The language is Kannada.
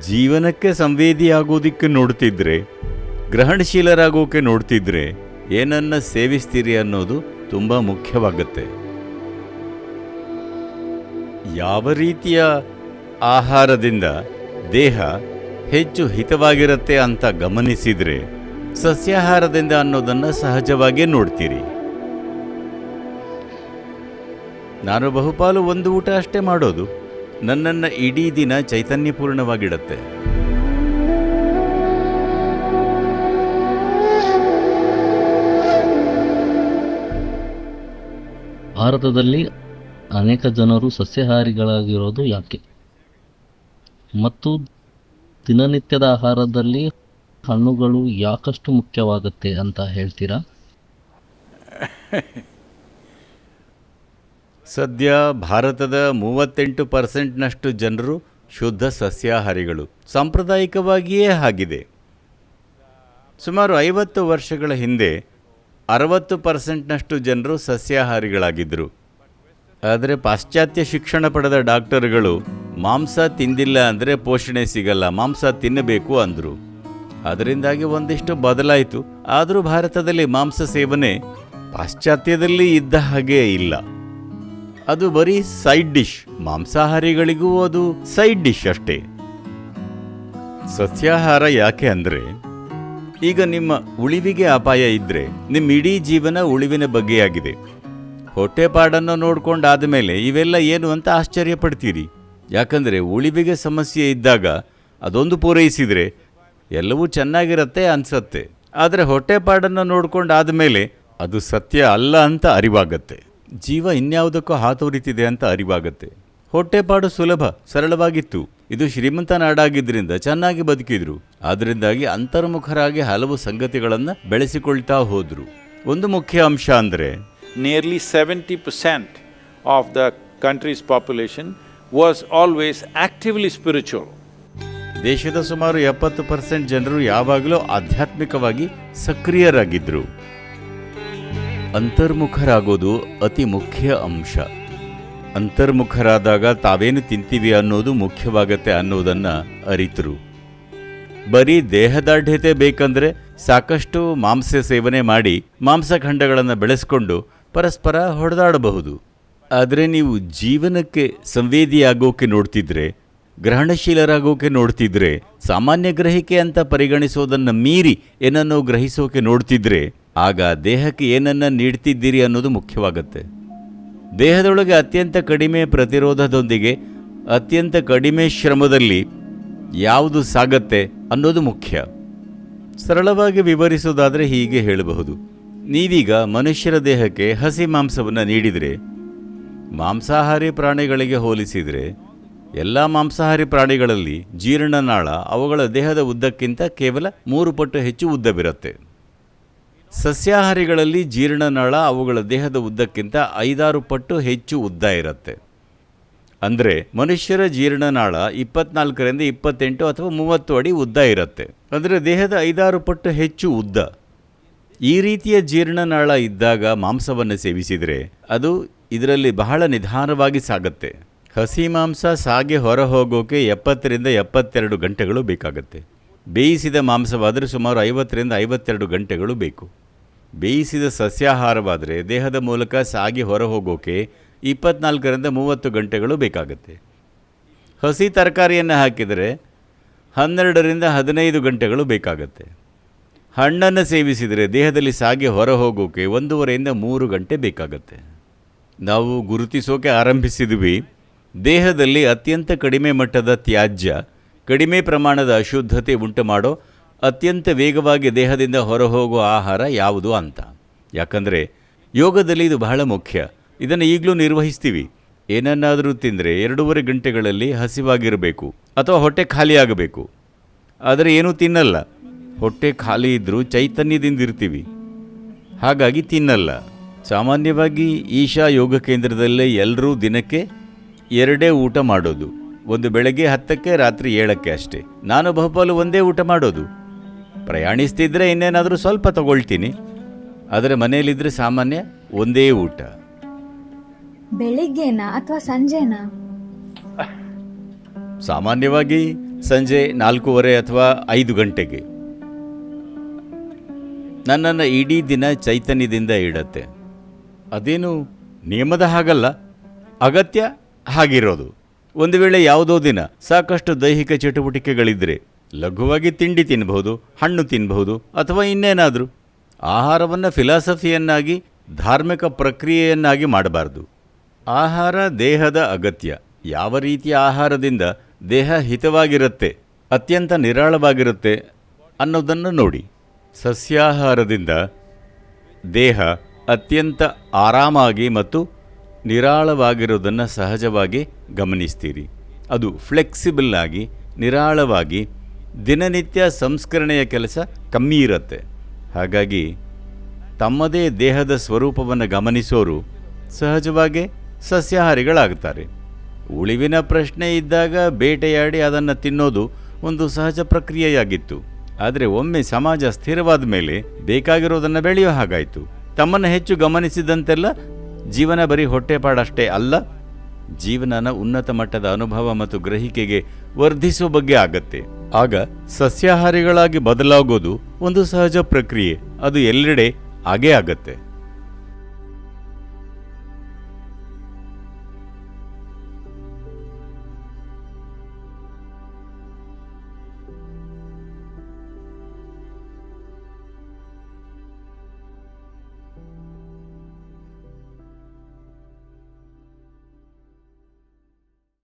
ಜೀವನಕ್ಕೆ ಸಂವೇದಿಯಾಗೋದಿಕ್ಕೆ ನೋಡ್ತಿದ್ರೆ, ಗ್ರಹಣಶೀಲರಾಗೋಕೆ ನೋಡ್ತಿದ್ರೆ ಏನನ್ನ ಸೇವಿಸ್ತೀರಿ ಅನ್ನೋದು ತುಂಬ ಮುಖ್ಯವಾಗುತ್ತೆ. ಯಾವ ರೀತಿಯ ಆಹಾರದಿಂದ ದೇಹ ಹೆಚ್ಚು ಹಿತವಾಗಿರುತ್ತೆ ಅಂತ ಗಮನಿಸಿದರೆ ಸಸ್ಯಾಹಾರದಿಂದ ಅನ್ನೋದನ್ನು ಸಹಜವಾಗಿಯೇ ನೋಡ್ತೀರಿ. ನಾನು ಬಹುಪಾಲು ಒಂದು ಊಟ ಅಷ್ಟೇ ಮಾಡೋದು. ನನ್ನನ್ನು ಇಡೀ ದಿನ ಚೈತನ್ಯಪೂರ್ಣವಾಗಿಡತ್ತೆ. ಭಾರತದಲ್ಲಿ ಅನೇಕ ಜನರು ಸಸ್ಯಾಹಾರಿಗಳಾಗಿರೋದು ಯಾಕೆ? ಮತ್ತು ದಿನನಿತ್ಯದ ಆಹಾರದಲ್ಲಿ ಹಣ್ಣುಗಳು ಯಾಕಷ್ಟು ಮುಖ್ಯವಾಗುತ್ತೆ ಅಂತ ಹೇಳ್ತೀರಾ? ಸದ್ಯ ಭಾರತದ ಮೂವತ್ತೆಂಟು ಪರ್ಸೆಂಟ್ನಷ್ಟು ಜನರು ಶುದ್ಧ ಸಸ್ಯಾಹಾರಿಗಳು. ಸಾಂಪ್ರದಾಯಿಕವಾಗಿಯೇ ಆಗಿದೆ. ಸುಮಾರು ಐವತ್ತು ವರ್ಷಗಳ ಹಿಂದೆ ಅರವತ್ತು ಪರ್ಸೆಂಟ್ನಷ್ಟು ಜನರು ಸಸ್ಯಾಹಾರಿಗಳಾಗಿದ್ದರು. ಆದರೆ ಪಾಶ್ಚಾತ್ಯ ಶಿಕ್ಷಣ ಪಡೆದ ಡಾಕ್ಟರ್ಗಳು, ಮಾಂಸ ತಿಂದಿಲ್ಲ ಅಂದರೆ ಪೋಷಣೆ ಸಿಗಲ್ಲ, ಮಾಂಸ ತಿನ್ನಬೇಕು ಅಂದರು. ಅದರಿಂದಾಗಿ ಒಂದಿಷ್ಟು ಬದಲಾಯಿತು. ಆದರೂ ಭಾರತದಲ್ಲಿ ಮಾಂಸ ಸೇವನೆ ಪಾಶ್ಚಾತ್ಯದಲ್ಲಿ ಇದ್ದ ಹಾಗೆ ಇಲ್ಲ. ಅದು ಬರೀ ಸೈಡ್ ಡಿಶ್, ಮಾಂಸಾಹಾರಿಗಳಿಗೂ ಅದು ಸೈಡ್ ಡಿಶ್ ಅಷ್ಟೇ. ಸಸ್ಯಾಹಾರ ಯಾಕೆ ಅಂದರೆ, ಈಗ ನಿಮ್ಮ ಉಳಿವಿಗೆ ಅಪಾಯ ಇದ್ದರೆ ನಿಮ್ಮ ಇಡೀ ಜೀವನ ಉಳಿವಿನ ಬಗ್ಗೆಯಾಗಿದೆ. ಹೊಟ್ಟೆಪಾಡನ್ನು ನೋಡ್ಕೊಂಡಾದ ಮೇಲೆ ಇವೆಲ್ಲ ಏನು ಅಂತ ಆಶ್ಚರ್ಯ ಪಡ್ತೀರಿ ಯಾಕಂದರೆ ಉಳಿವಿಗೆ ಸಮಸ್ಯೆ ಇದ್ದಾಗ ಅದೊಂದು ಪೂರೈಸಿದರೆ ಎಲ್ಲವೂ ಚೆನ್ನಾಗಿರತ್ತೆ ಅನ್ಸತ್ತೆ. ಆದರೆ ಹೊಟ್ಟೆಪಾಡನ್ನು ನೋಡ್ಕೊಂಡಾದ ಮೇಲೆ ಅದು ಸತ್ಯ ಅಲ್ಲ ಅಂತ ಅರಿವಾಗತ್ತೆ. ಜೀವ ಇನ್ಯಾವುದಕ್ಕೂ ಹಾತೋರಿತಿದೆ ಅಂತ ಅರಿವಾಗತ್ತೆ. ಹೊಟ್ಟೆಪಾಡು ಸುಲಭ ಸರಳವಾಗಿತ್ತು. ಇದು ಶ್ರೀಮಂತ ನಾಡಾಗಿದ್ದರಿಂದ ಚೆನ್ನಾಗಿ ಬದುಕಿದ್ರು. ಆದ್ದರಿಂದಾಗಿ ಅಂತರ್ಮುಖರಾಗಿ ಹಲವು ಸಂಗತಿಗಳನ್ನು ಬೆಳೆಸಿಕೊಳ್ತಾ ಹೋದ್ರು. ಒಂದು ಮುಖ್ಯ ಅಂಶ ಅಂದರೆ nearly seventy percent of the country's population was always actively spiritual ದೇಶದ ಸುಮಾರು ಎಪ್ಪತ್ತು ಪರ್ಸೆಂಟ್ ಜನರು ಯಾವಾಗಲೂ ಆಧ್ಯಾತ್ಮಿಕವಾಗಿ ಸಕ್ರಿಯರಾಗಿದ್ದರು ಅಂತರ್ಮುಖರಾಗೋದು ಅತಿ ಮುಖ್ಯ ಅಂಶ. ಅಂತರ್ಮುಖರಾದಾಗ ತಾವೇನು ತಿಂತೀವಿ ಅನ್ನೋದು ಮುಖ್ಯವಾಗತ್ತೆ ಅನ್ನೋದನ್ನು ಅರಿತರು. ಬರೀ ದೇಹದಾಢ್ಯತೆ ಬೇಕಂದ್ರೆ ಸಾಕಷ್ಟು ಮಾಂಸ ಸೇವನೆ ಮಾಡಿ ಮಾಂಸಖಂಡಗಳನ್ನು ಬೆಳೆಸ್ಕೊಂಡು ಪರಸ್ಪರ ಹೊಡೆದಾಡಬಹುದು. ಆದರೆ ನೀವು ಜೀವನಕ್ಕೆ ಸಂವೇದಿಯಾಗೋಕೆ ನೋಡ್ತಿದ್ರೆ, ಗ್ರಹಣಶೀಲರಾಗೋಕೆ ನೋಡ್ತಿದ್ರೆ, ಸಾಮಾನ್ಯ ಗ್ರಹಿಕೆ ಅಂತ ಪರಿಗಣಿಸೋದನ್ನು ಮೀರಿ ಏನನ್ನೋ ಗ್ರಹಿಸೋಕೆ ನೋಡ್ತಿದ್ರೆ ಆಗ ದೇಹಕ್ಕೆ ಏನನ್ನ ನೀಡ್ತಿದ್ದೀರಿ ಅನ್ನೋದು ಮುಖ್ಯವಾಗುತ್ತೆ. ದೇಹದೊಳಗೆ ಅತ್ಯಂತ ಕಡಿಮೆ ಪ್ರತಿರೋಧದೊಂದಿಗೆ ಅತ್ಯಂತ ಕಡಿಮೆ ಶ್ರಮದಲ್ಲಿ ಯಾವುದು ಸಾಗತ್ತೆ ಅನ್ನೋದು ಮುಖ್ಯ. ಸರಳವಾಗಿ ವಿವರಿಸೋದಾದರೆ ಹೀಗೆ ಹೇಳಬಹುದು. ನೀವೀಗ ಮನುಷ್ಯರ ದೇಹಕ್ಕೆ ಹಸಿ ಮಾಂಸವನ್ನು ನೀಡಿದರೆ, ಮಾಂಸಾಹಾರಿ ಪ್ರಾಣಿಗಳಿಗೆ ಹೋಲಿಸಿದರೆ, ಎಲ್ಲ ಮಾಂಸಾಹಾರಿ ಪ್ರಾಣಿಗಳಲ್ಲಿ ಜೀರ್ಣನಾಳ ಅವುಗಳ ದೇಹದ ಉದ್ದಕ್ಕಿಂತ ಕೇವಲ ಮೂರು ಪಟ್ಟು ಹೆಚ್ಚು ಉದ್ದವಿರುತ್ತೆ ಸಸ್ಯಾಹಾರಿಗಳಲ್ಲಿ ಜೀರ್ಣನಾಳ ಅವುಗಳ ದೇಹದ ಉದ್ದಕ್ಕಿಂತ ಐದಾರು ಪಟ್ಟು ಹೆಚ್ಚು ಉದ್ದ ಇರುತ್ತೆ. ಅಂದರೆ ಮನುಷ್ಯರ ಜೀರ್ಣನಾಳ ಇಪ್ಪತ್ನಾಲ್ಕರಿಂದ ಇಪ್ಪತ್ತೆಂಟು ಅಥವಾ ಮೂವತ್ತು ಅಡಿ ಉದ್ದ ಇರುತ್ತೆ. ಅಂದರೆ ದೇಹದ ಐದಾರು ಪಟ್ಟು ಹೆಚ್ಚು ಉದ್ದ. ಈ ರೀತಿಯ ಜೀರ್ಣನಾಳ ಇದ್ದಾಗ ಮಾಂಸವನ್ನು ಸೇವಿಸಿದರೆ ಅದು ಇದರಲ್ಲಿ ಬಹಳ ನಿಧಾನವಾಗಿ ಸಾಗುತ್ತೆ. ಹಸಿ ಮಾಂಸ ಸಾಗಿ ಹೊರ ಹೋಗೋಕೆ ಎಪ್ಪತ್ತರಿಂದ ಎಪ್ಪತ್ತೆರಡು ಗಂಟೆಗಳು ಬೇಕಾಗುತ್ತೆ. ಬೇಯಿಸಿದ ಮಾಂಸವಾದರೆ ಸುಮಾರು ಐವತ್ತರಿಂದ ಐವತ್ತೆರಡು ಗಂಟೆಗಳು ಬೇಕು. ಬೇಯಿಸಿದ ಸಸ್ಯಾಹಾರವಾದರೆ ದೇಹದ ಮೂಲಕ ಸಾಗಿ ಹೊರ ಹೋಗೋಕೆ ಇಪ್ಪತ್ನಾಲ್ಕರಿಂದ ಮೂವತ್ತು ಗಂಟೆಗಳು ಬೇಕಾಗುತ್ತೆ. ಹಸಿ ತರಕಾರಿಯನ್ನು ಹಾಕಿದರೆ ಹನ್ನೆರಡರಿಂದ ಹದಿನೈದು ಗಂಟೆಗಳು ಬೇಕಾಗುತ್ತೆ. ಹಣ್ಣನ್ನು ಸೇವಿಸಿದರೆ ದೇಹದಲ್ಲಿ ಸಾಗಿ ಹೊರ ಹೋಗೋಕೆ ಒಂದೂವರೆಯಿಂದ ಮೂರು ಗಂಟೆ ಬೇಕಾಗತ್ತೆ. ನಾವು ಗುರುತಿಸೋಕೆ ಆರಂಭಿಸಿದ್ವಿ, ದೇಹದಲ್ಲಿ ಅತ್ಯಂತ ಕಡಿಮೆ ಮಟ್ಟದ ತ್ಯಾಜ್ಯ ಕಡಿಮೆ ಪ್ರಮಾಣದ ಅಶುದ್ಧತೆ ಉಂಟು ಮಾಡೋ ಅತ್ಯಂತ ವೇಗವಾಗಿ ದೇಹದಿಂದ ಹೊರಹೋಗುವ ಆಹಾರ ಯಾವುದು ಅಂತ. ಯಾಕಂದರೆ ಯೋಗದಲ್ಲಿ ಇದು ಬಹಳ ಮುಖ್ಯ. ಇದನ್ನು ಈಗಲೂ ನಿರ್ವಹಿಸ್ತೀವಿ. ಏನನ್ನಾದರೂ ತಿಂದರೆ ಎರಡೂವರೆ ಗಂಟೆಗಳಲ್ಲಿ ಹಸಿವಾಗಿರಬೇಕು ಅಥವಾ ಹೊಟ್ಟೆ ಖಾಲಿಯಾಗಬೇಕು ಆದರೆ ಏನೂ ತಿನ್ನಲ್ಲ. ಹೊಟ್ಟೆ ಖಾಲಿ ಇದ್ದರೂ ಚೈತನ್ಯದಿಂದ ಇರ್ತೀವಿ. ಹಾಗಾಗಿ ತಿನ್ನಲ್ಲ. ಸಾಮಾನ್ಯವಾಗಿ ಈಶಾ ಯೋಗ ಕೇಂದ್ರದಲ್ಲೇ ಎಲ್ಲರೂ ದಿನಕ್ಕೆ ಎರಡೇ ಊಟ ಮಾಡೋದು. ಒಂದು ಬೆಳಗ್ಗೆ ಹತ್ತಕ್ಕೆ ರಾತ್ರಿ ಏಳಕ್ಕೆ ಅಷ್ಟೇ. ನಾನು ಬಹುಪಾಲು ಒಂದೇ ಊಟ ಮಾಡೋದು. ಪ್ರಯಾಣಿಸ್ತಿದ್ರೆ ಇನ್ನೇನಾದರೂ ಸ್ವಲ್ಪ ತಗೊಳ್ತೀನಿ. ಆದರೆ ಮನೆಯಲ್ಲಿದ್ದರೆ ಸಾಮಾನ್ಯ ಒಂದೇ ಊಟ. ಬೆಳಿಗ್ಗೆನಾ ಅಥವಾ ಸಂಜೆನಾ? ಸಾಮಾನ್ಯವಾಗಿ ಸಂಜೆ ನಾಲ್ಕೂವರೆ ಅಥವಾ ಐದು ಗಂಟೆಗೆ. ನನ್ನನ್ನು ಇಡೀ ದಿನ ಚೈತನ್ಯದಿಂದ ಇಡತ್ತೆ. ಅದೇನು ನಿಯಮದ ಹಾಗಲ್ಲ. ಅಗತ್ಯ ಹಾಗಿರೋದು. ಒಂದು ವೇಳೆ ಯಾವುದೋ ದಿನ ಸಾಕಷ್ಟು ದೈಹಿಕ ಚಟುವಟಿಕೆಗಳಿದ್ದರೆ ಲಘುವಾಗಿ ತಿಂಡಿ ತಿನ್ನಬಹುದು ಹಣ್ಣು ತಿನ್ನಬಹುದು ಅಥವಾ ಇನ್ನೇನಾದರೂ, ಆಹಾರವನ್ನು ಫಿಲಾಸಫಿಯನ್ನಾಗಿ, ಧಾರ್ಮಿಕ ಪ್ರಕ್ರಿಯೆಯನ್ನಾಗಿ ಮಾಡಬಾರ್ದು. ಆಹಾರ ದೇಹದ ಅಗತ್ಯ. ಯಾವ ರೀತಿಯ ಆಹಾರದಿಂದ ದೇಹ ಹಿತವಾಗಿರುತ್ತೆ, ಅತ್ಯಂತ ನಿರಾಳವಾಗಿರುತ್ತೆ ಅನ್ನೋದನ್ನು ನೋಡಿ. ಸಸ್ಯಾಹಾರದಿಂದ ದೇಹ ಅತ್ಯಂತ ಆರಾಮಾಗಿ ಮತ್ತು ನಿರಾಳವಾಗಿರೋದನ್ನು ಸಹಜವಾಗಿ ಗಮನಿಸ್ತೀರಿ. ಅದು ಫ್ಲೆಕ್ಸಿಬಲ್ ಆಗಿ, ನಿರಾಳವಾಗಿ ದಿನನಿತ್ಯ ಸಂಸ್ಕರಣೆಯ ಕೆಲಸ ಕಮ್ಮಿ ಇರುತ್ತೆ. ಹಾಗಾಗಿ ತಮ್ಮದೇ ದೇಹದ ಸ್ವರೂಪವನ್ನು ಗಮನಿಸೋರು ಸಹಜವಾಗಿ ಸಸ್ಯಾಹಾರಿಗಳಾಗ್ತಾರೆ. ಉಳಿವಿನ ಪ್ರಶ್ನೆ ಇದ್ದಾಗ ಬೇಟೆಯಾಡಿ ಅದನ್ನು ತಿನ್ನೋದು ಒಂದು ಸಹಜ ಪ್ರಕ್ರಿಯೆಯಾಗಿತ್ತು. ಆದರೆ ಒಮ್ಮೆ ಸಮಾಜ ಸ್ಥಿರವಾದ ಮೇಲೆ ಬೇಕಾಗಿರೋದನ್ನು ಬೆಳೆಯೋ ಹಾಗಾಯಿತು. ತಮ್ಮನ್ನು ಹೆಚ್ಚು ಗಮನಿಸಿದಂತೆಲ್ಲ ಜೀವನ ಬರೀ ಹೊಟ್ಟೆಪಾಡಷ್ಟೇ ಅಲ್ಲ, ಜೀವನನ ಉನ್ನತ ಮಟ್ಟದ ಅನುಭವ ಮತ್ತು ಗ್ರಹಿಕೆಗೆ ವರ್ಧಿಸುವ ಬಗ್ಗೆ ಆಗತ್ತೆ. ಆಗ ಸಸ್ಯಾಹಾರಿಗಳಾಗಿ ಬದಲಾಗೋದು ಒಂದು ಸಹಜ ಪ್ರಕ್ರಿಯೆ, ಅದು ಎಲ್ಲೆಡೆ ಆಗೇ ಆಗತ್ತೆ.